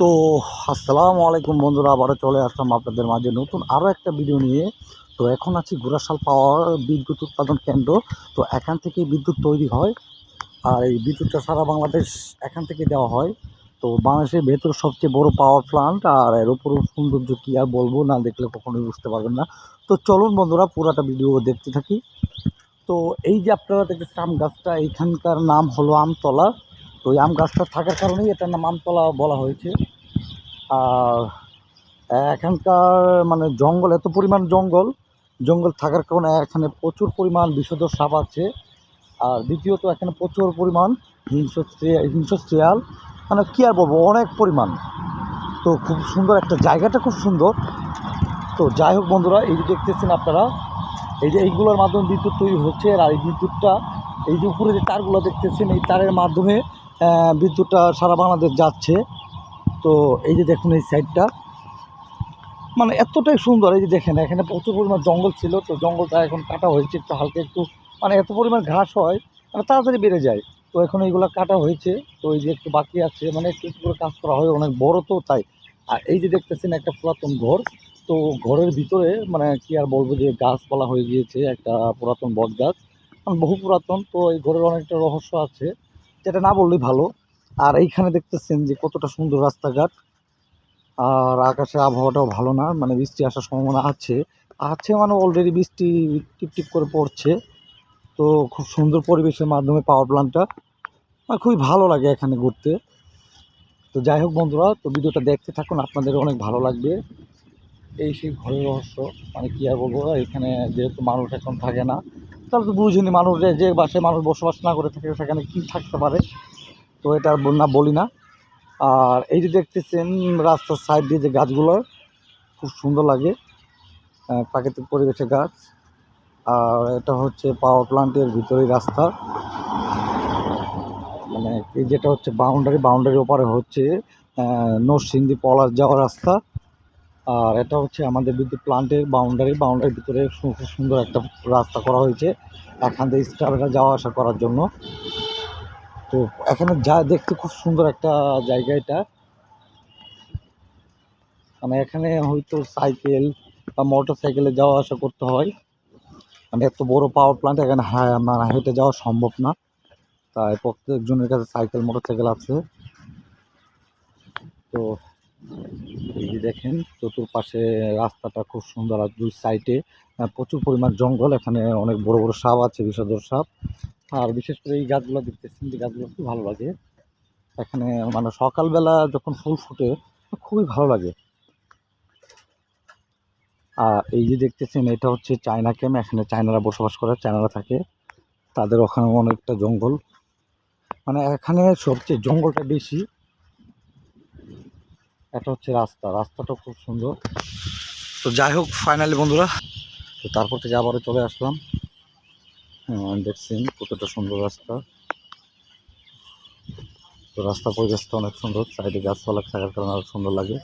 তো আসসালামু আলাইকুম বন্ধুরা, আবারও চলে আসলাম আপনাদের মাঝে নতুন আরও একটা ভিডিও নিয়ে। তো এখন আছি ঘোড়াশাল পাওয়ার বিদ্যুৎ উৎপাদন কেন্দ্র। তো এখান থেকে বিদ্যুৎ তৈরি হয়। আর এই বিদ্যুৎটা সারা বাংলাদেশ এখান থেকে দেওয়া হয়। তো বাংলাদেশের ভেতর সবচেয়ে বড় পাওয়ার প্লান্ট আর এর উপর সৌন্দর্য কী আর বলব না দেখলে কখনোই বুঝতে পারবেন না। তো চলুন বন্ধুরা, পুরাটা ভিডিও দেখতে থাকি। তো এই যে আপনারা দেখতেছেন আম গাছটা, এইখানকার নাম হলো আমতলা। তো এই আম গাছটা থাকার কারণেই এটার নাম আমতলা বলা হয়েছে। আর এখানকার মানে জঙ্গল, এত পরিমাণ জঙ্গল জঙ্গল থাকার কারণে এখানে প্রচুর পরিমাণ বিষধর সাপ আছে। আর দ্বিতীয়ত, এখানে প্রচুর পরিমাণ হিংস্র হিংস্র শ্রেয়াল মানে কী আর বলব, অনেক পরিমাণ। তো খুব সুন্দর একটা জায়গাটা খুব সুন্দর। তো যাই হোক বন্ধুরা, এই যে দেখতেছেন আপনারা, এই যে এইগুলোর মাধ্যমে বিদ্যুৎ তৈরি হচ্ছে। আর এই বিদ্যুৎটা, এই যে উপরে যে তারগুলো দেখতেছেন, এই তারের মাধ্যমে বিদ্যুৎটা সারা বাংলাদেশ যাচ্ছে। তো এই যে দেখুন এই সাইডটা মানে এতটাই সুন্দর। এই যে দেখেন, এখানে প্রচুর পরিমাণ জঙ্গল ছিল, তো জঙ্গলটা এখন কাটা হয়েছে একটু হালকা একটু মানে এত পরিমাণ ঘাস হয় মানে তাড়াতাড়ি বেড়ে যায়। তো এখন এইগুলো কাটা হয়েছে, তো এই যে একটু বাকি আছে মানে একটু একটু করে কাজ করা হয়, অনেক বড় তো তাই। আর এই যে দেখতেছেন একটা পুরাতন ঘর, তো ঘরের ভিতরে মানে কি আর বলব যে গাছপালা হয়ে গিয়েছে, একটা পুরাতন বট গাছ মানে বহু পুরাতন, তো এই ঘরের অনেকটা রহস্য আছে। যেটা না বললেই ভালো। আর এইখানে দেখতেছেন যে কতটা সুন্দর রাস্তাঘাট। আর আকাশের আবহাওয়াটাও ভালো না মানে বৃষ্টি আসার সম্ভাবনা আছে। আছে মানে অলরেডি বৃষ্টি টিপ টিপ করে পড়ছে। তো খুব সুন্দর পরিবেশের মাধ্যমে পাওয়ার প্ল্যান্টটা আমার খুবই ভালো লাগে এখানে ঘুরতে। তো যাই হোক বন্ধুরা, তো ভিডিওটা দেখতে থাকুন, আপনাদের অনেক ভালো লাগবে। এই সেই ঘরের রহস্য মানে কী আর বলব, এখানে যেহেতু মানুষ এখন থাকে না তাহলে তো বুঝিনি মানুষ যে যে বাসায় মানুষ বসবাস না করে থাকে সেখানে কী থাকতে পারে? তো এটা আর না বলি না। আর এই যে দেখতেছেন রাস্তার সাইড দিয়ে যে গাছগুলো খুব সুন্দর লাগে। প্রাকৃতিক পরিবেশে গাছ। আর এটা হচ্ছে পাওয়ার প্লান্টের ভিতরেই রাস্তা। মানে এই যেটা হচ্ছে বাউন্ডারি বাউন্ডারির ওপারে হচ্ছে আহ, নরসিংদী পলাশ যাওয়ার রাস্তা। আর এটা হচ্ছে আমাদের বিদ্যুৎ প্লান্টের বাউন্ডারি বাউন্ডারির ভিতরে খুব সুন্দর একটা রাস্তা করা হয়েছে। এখান থেকে স্টাফেরা যাওয়া আসা করার জন্য। তো এখানে যা দেখতে খুব সুন্দর একটা জায়গা এটা। মানে এখানে হয়তো সাইকেল বা মোটর সাইকেলে যাওয়া আসা করতে হয়। মানে এত বড় পাওয়ার প্লান্ট এখানে হ্যাঁ মানে হেঁটে যাওয়া সম্ভব না। তাই প্রত্যেকজনের কাছে সাইকেল মোটর সাইকেল আছে। তো দেখেন, চতুর্পাশে রাস্তাটা খুব সুন্দর আর দুই সাইডে প্রচুর পরিমাণ জঙ্গল। এখানে অনেক বড় বড় সাপ আছে বিষধর সাপ। আর বিশেষ করে এই গাছগুলো দেখতেছেন যে গাছগুলো খুব ভালো লাগে। এখানে মানে সকালবেলা যখন ফুল ফুটে, খুবই ভালো লাগে। আর এই যে দেখতেছেন, এটা হচ্ছে চায়না ক্যাম্প। এখানে চায়নারা বসবাস করে, চায়নারা থাকে। তাদের ওখানে অনেকটা জঙ্গল। মানে এখানে সবচেয়ে জঙ্গলটা বেশি। এটা হচ্ছে রাস্তা। রাস্তাটা খুব সুন্দর। তো যাই হোক ফাইনালি বন্ধুরা। তো তারপর থেকে আবারও চলে আসলাম। হ্যাঁ, দেখছেন কতটা সুন্দর রাস্তা। তো রাস্তা পরিবেশটা অনেক সুন্দর। সাইডে গাছপালা থাকার কারণে আরও সুন্দর লাগে।